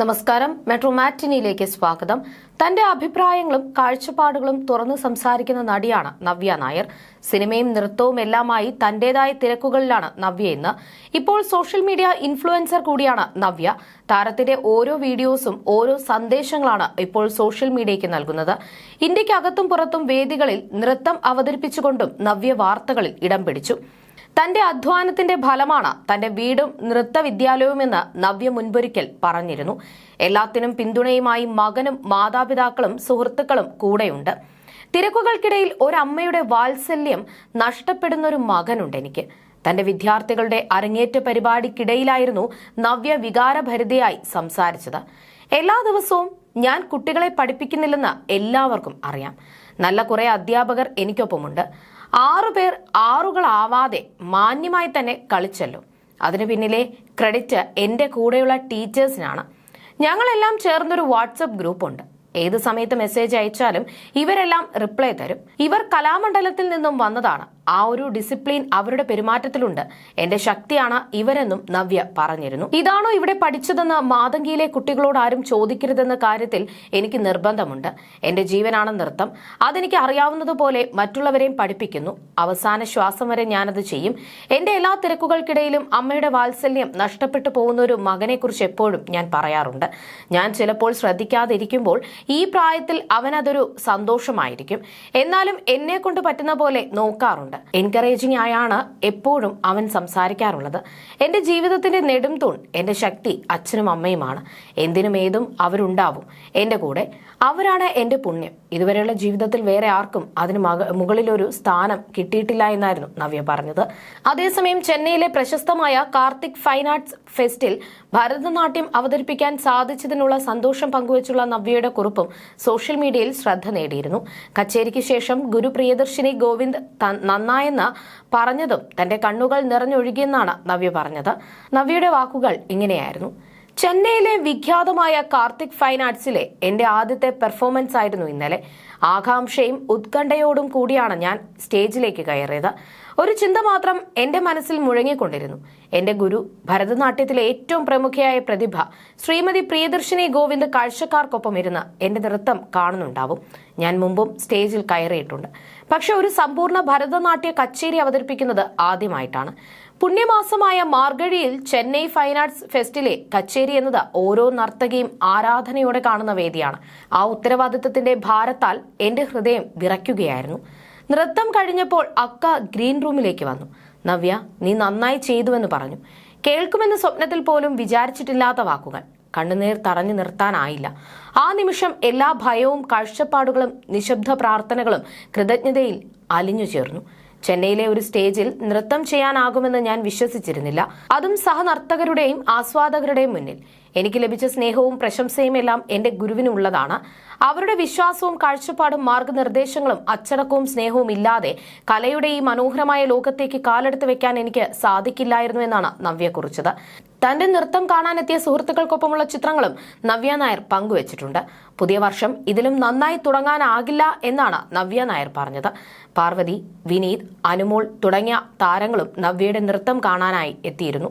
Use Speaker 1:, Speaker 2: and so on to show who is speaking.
Speaker 1: നമസ്കാരം. മെട്രോ മാറ്റിനിയിലേക്ക് സ്വാഗതം. തന്റെ അഭിപ്രായങ്ങളും കാഴ്ചപ്പാടുകളും തുറന്നു സംസാരിക്കുന്ന നടിയാണ് നവ്യ നായർ. സിനിമയും നൃത്തവും എല്ലാമായി തന്റേതായ തിരക്കുകളിലാണ് നവ്യ ഇന്ന്. ഇപ്പോൾ സോഷ്യൽ മീഡിയ ഇൻഫ്ലുവൻസർ കൂടിയാണ് നവ്യ. താരത്തിന്റെ ഓരോ വീഡിയോസും ഓരോ സന്ദേശങ്ങളാണ് ഇപ്പോൾ സോഷ്യൽ മീഡിയയ്ക്ക് നൽകുന്നത്. ഇന്ത്യക്കകത്തും പുറത്തും വേദികളിൽ നൃത്തം അവതരിപ്പിച്ചുകൊണ്ടും നവ്യ വാർത്തകളിൽ ഇടം പിടിച്ചു. തന്റെ അധ്വാനത്തിന്റെ ഫലമാണ് തന്റെ വീടും നൃത്ത വിദ്യാലയവുമെന്ന് നവ്യ മുൻപൊരിക്കൽ പറഞ്ഞിരുന്നു. എല്ലാത്തിനും പിന്തുണയുമായി മകനും മാതാപിതാക്കളും സുഹൃത്തുക്കളും കൂടെയുണ്ട്. തിരക്കുകൾക്കിടയിൽ ഒരമ്മയുടെ വാത്സല്യം നഷ്ടപ്പെടുന്ന ഒരു മകനുണ്ട് എനിക്ക്. തന്റെ വിദ്യാർത്ഥികളുടെ അരങ്ങേറ്റ പരിപാടിക്കിടയിലായിരുന്നു നവ്യ വികാരഭരിതയായി സംസാരിച്ചത്. എല്ലാ ദിവസവും ഞാൻ കുട്ടികളെ പഠിപ്പിക്കുന്നില്ലെന്ന് എല്ലാവർക്കും അറിയാം. നല്ല കുറെ അധ്യാപകർ എനിക്കൊപ്പമുണ്ട്. ആറുപേർ ആറുകളാവാതെ മാന്യമായി തന്നെ കളിച്ചല്ലോ. അതിനു പിന്നിലെ ക്രെഡിറ്റ് എന്റെ കൂടെയുള്ള ടീച്ചേഴ്സിനാണ് ഞങ്ങളെല്ലാം ചേർന്നൊരു വാട്സപ്പ് ഗ്രൂപ്പുണ്ട് ഏത് സമയത്ത് മെസ്സേജ് അയച്ചാലും ഇവരെല്ലാം റിപ്ലൈ തരും. ഇവർ കലാമണ്ഡലത്തിൽ നിന്നും വന്നതാണ്. ആ ഒരു ഡിസിപ്ലിൻ അവരുടെ പെരുമാറ്റത്തിലുണ്ട്. എന്റെ ശക്തിയാണ് ഇവരെന്നും നവ്യ പറഞ്ഞിരുന്നു. ഇതാണോ ഇവിടെ പഠിച്ചതെന്ന് മാതങ്കിയിലെ കുട്ടികളോട് ആരും ചോദിക്കരുതെന്ന കാര്യത്തിൽ എനിക്ക് നിർബന്ധമുണ്ട്. എന്റെ ജീവനാണ് നൃത്തം. അതെനിക്ക് അറിയാവുന്നതുപോലെ മറ്റുള്ളവരെയും പഠിപ്പിക്കുന്നു. അവസാന ശ്വാസം വരെ ഞാനത് ചെയ്യും. എന്റെ എല്ലാ തിരക്കുകൾക്കിടയിലും അമ്മയുടെ വാത്സല്യം നഷ്ടപ്പെട്ടു പോകുന്ന ഒരു മകനെക്കുറിച്ച് എപ്പോഴും ഞാൻ പറയാറുണ്ട്. ഞാൻ ചിലപ്പോൾ ശ്രദ്ധിക്കാതിരിക്കുമ്പോൾ ഈ പ്രായത്തിൽ അവനതൊരു സന്തോഷമായിരിക്കും. എന്നാലും എന്നെ കൊണ്ട് പറ്റുന്ന പോലെ നോക്കാറുണ്ട്. എൻകറേജിംഗ് ആയാണ് എപ്പോഴും അവൻ സംസാരിക്കാറുള്ളത്. എന്റെ ജീവിതത്തിന്റെ നെടും തൂൺ എന്റെ ശക്തി അച്ഛനും അമ്മയുമാണ്. എന്തിനും ഏതും അവരുണ്ടാവും എന്റെ കൂടെ. അവരാണ് എന്റെ പുണ്യം. ഇതുവരെയുള്ള ജീവിതത്തിൽ വേറെ ആർക്കും അതിന് മക- മുകളിലൊരു സ്ഥാനം കിട്ടിയിട്ടില്ല എന്നായിരുന്നു നവ്യ പറഞ്ഞത്. അതേസമയം ചെന്നൈയിലെ പ്രശസ്തമായ കാർത്തിക് ഫൈൻ ആർട്സ് ഫെസ്റ്റിൽ ഭരതനാട്യം അവതരിപ്പിക്കാൻ സാധിച്ചതിനുള്ള സന്തോഷം പങ്കുവച്ചുള്ള നവ്യയുടെ കുറിപ്പും സോഷ്യൽ മീഡിയയിൽ ശ്രദ്ധ നേടിയിരുന്നു. കച്ചേരിക്ക് ശേഷം ഗുരു പ്രിയദർശിനി ഗോവിന്ദ് നന്നായെന്ന് പറഞ്ഞതും തന്റെ കണ്ണുകൾ നിറഞ്ഞൊഴുകിയെന്നാണ് നവ്യ പറഞ്ഞത്. നവ്യയുടെ വാക്കുകൾ ഇങ്ങനെയായിരുന്നു. ചെന്നൈയിലെ വിഖ്യാതമായ കാർത്തിക് ഫൈൻ ആർട്സിലെ എന്റെ ആദ്യത്തെ പെർഫോമൻസ് ആയിരുന്നു ഇന്നലെ. ആകാംക്ഷയും ഉത്കണ്ഠയോടും കൂടിയാണ് ഞാൻ സ്റ്റേജിലേക്ക് കയറിയത്. ഒരു ചിന്ത മാത്രം എന്റെ മനസ്സിൽ മുഴങ്ങിക്കൊണ്ടിരുന്നു. എന്റെ ഗുരു ഭരതനാട്യത്തിലെ ഏറ്റവും പ്രമുഖയായ പ്രതിഭ ശ്രീമതി പ്രിയദർശിനി ഗോവിന്ദ് കാഴ്ചക്കാർക്കൊപ്പം ഇരുന്ന് എന്റെ നൃത്തം കാണുന്നുണ്ടാവും. ഞാൻ മുമ്പും സ്റ്റേജിൽ കയറിയിട്ടുണ്ട്. പക്ഷെ ഒരു സമ്പൂർണ ഭരതനാട്യ കച്ചേരി അവതരിപ്പിക്കുന്നത് ആദ്യമായിട്ടാണ്. പുണ്യമാസമായ മാർഗഴിയിൽ ചെന്നൈ ഫൈൻ ആർട്സ് ഫെസ്റ്റിലെ കച്ചേരി എന്നത് ഓരോ നർത്തകിയും ആരാധനയോടെ കാണുന്ന വേദിയാണ്. ആ ഉത്തരവാദിത്തത്തിന്റെ ഭാരത്താൽ എന്റെ ഹൃദയം വിറയ്ക്കുകയായിരുന്നു. നൃത്തം കഴിഞ്ഞപ്പോൾ അക്ക ഗ്രീൻ റൂമിലേക്ക് വന്നു. നവ്യ നീ നന്നായി ചെയ്തുവെന്ന് പറഞ്ഞു. കേൾക്കുമെന്ന് സ്വപ്നത്തിൽ പോലും വിചാരിച്ചിട്ടില്ലാത്ത വാക്കുകൾ. കണ്ണുനീർ തടഞ്ഞു നിർത്താനായില്ല. ആ നിമിഷം എല്ലാ ഭയവും കാഴ്ചപ്പാടുകളും നിശബ്ദ പ്രാർത്ഥനകളും കൃതജ്ഞതയിൽ അലിഞ്ഞു ചേർന്നു. ചെന്നൈയിലെ ഒരു സ്റ്റേജിൽ നൃത്തം ചെയ്യാനാകുമെന്ന് ഞാൻ വിശ്വസിച്ചിരുന്നില്ല. അതും സഹനർത്തകരുടെയും ആസ്വാദകരുടെയും മുന്നിൽ. എനിക്ക് ലഭിച്ച സ്നേഹവും പ്രശംസയും എല്ലാം എന്റെ ഗുരുവിനുള്ളതാണ്. അവരുടെ വിശ്വാസവും കാഴ്ചപ്പാടും മാർഗനിർദ്ദേശങ്ങളും അച്ചടക്കവും സ്നേഹവും ഇല്ലാതെ കലയുടെ ഈ മനോഹരമായ ലോകത്തേക്ക് കാലെടുത്ത് വെക്കാൻ എനിക്ക് സാധിക്കില്ലായിരുന്നു എന്നാണ് നവ്യ കുറിച്ചത്. തന്റെ നൃത്തം കാണാനെത്തിയ സുഹൃത്തുക്കൾക്കൊപ്പമുള്ള ചിത്രങ്ങളും നവ്യ നായർ പങ്കുവച്ചിട്ടുണ്ട്. പുതിയ വർഷം ഇതിലും നന്നായി തുടങ്ങാനാകില്ല എന്നാണ് നവ്യ നായർ പറഞ്ഞത്. പാർവതി വിനീത് അനുമോൾ തുടങ്ങിയ താരങ്ങളും നവ്യയുടെ നൃത്തം കാണാനായി എത്തിയിരുന്നു.